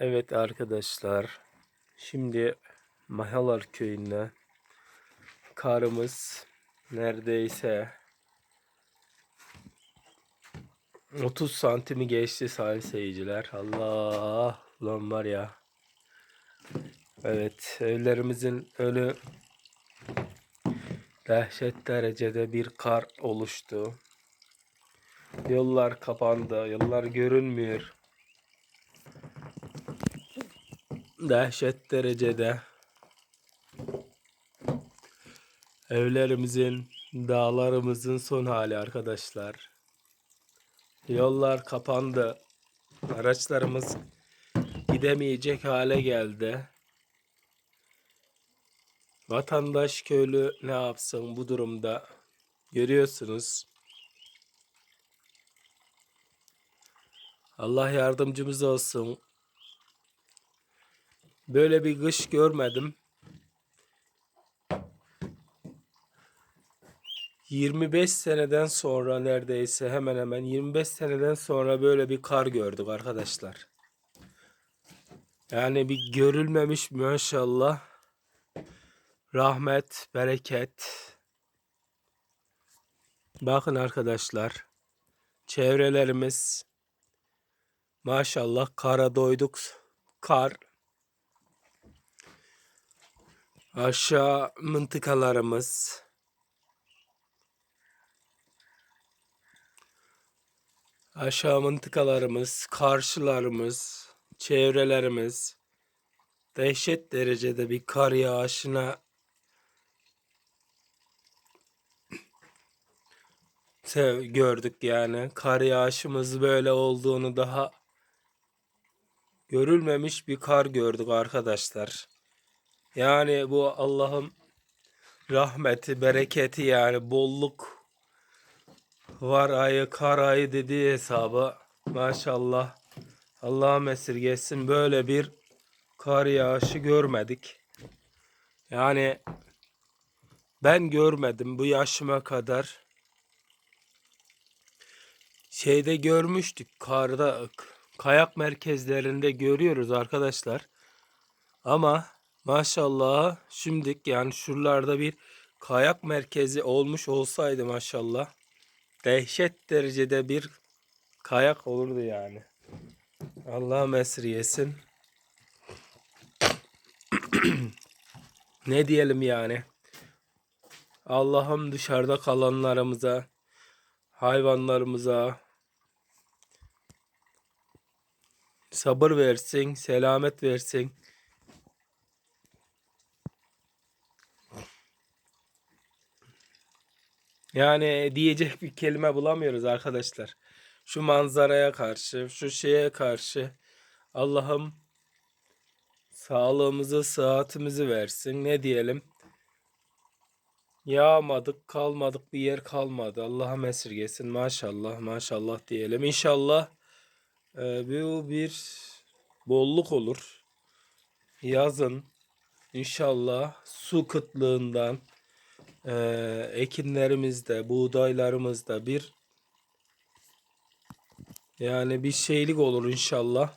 Evet arkadaşlar. Şimdi Mahalar köyünde karımız neredeyse 30 santimi geçti sayın seyirciler. Allah lan var ya. Evet evlerimizin önü dehşet derecede bir kar oluştu. Yollar kapandı. Yollar görünmüyor. Dehşet derecede evlerimizin, dağlarımızın son hali arkadaşlar. Yollar kapandı. Araçlarımız gidemeyecek hale geldi. Vatandaş köylü ne yapsın bu durumda? Görüyorsunuz. Allah yardımcımız olsun. Böyle bir kış görmedim. 25 seneden sonra neredeyse hemen hemen 25 seneden sonra böyle bir kar gördük arkadaşlar. Yani bir görülmemiş maşallah. Rahmet, bereket. Bakın arkadaşlar. Çevrelerimiz maşallah kara doyduk. Kar aşağı mıntıkalarımız aşağı mıntıkalarımız, karşılarımız, çevrelerimiz dehşet derecede bir kar yağışına gördük yani. Kar yağışımız böyle olduğunu daha görülmemiş bir kar gördük arkadaşlar. Yani bu Allah'ın rahmeti, bereketi yani bolluk var ayı, kar ayı dediği hesabı maşallah Allah'ım esirgesin böyle bir kar yağışı görmedik. Yani ben görmedim bu yaşıma kadar. Şeyde görmüştük karda kayak merkezlerinde görüyoruz arkadaşlar. Ama maşallah şimdik yani şuralarda bir kayak merkezi olmuş olsaydı maşallah dehşet derecede bir kayak olurdu yani. Allah mesriyesin. ne diyelim yani. Allah'ım dışarıda kalanlarımıza, hayvanlarımıza sabır versin, selamet versin. Yani diyecek bir kelime bulamıyoruz arkadaşlar. Şu manzaraya karşı, şu şeye karşı Allah'ım sağlığımızı, sıhhatimizi versin. Ne diyelim? Yağmadık, kalmadık bir yer kalmadı. Allah'ım esirgesin. Maşallah, maşallah diyelim. İnşallah e, bu bir bolluk olur. Yazın inşallah su kıtlığından e, ekinlerimizde, buğdaylarımızda bir yani bir şeylik olur inşallah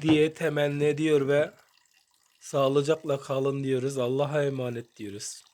diye temenni ediyor ve sağlıcakla kalın diyoruz. Allah'a emanet diyoruz.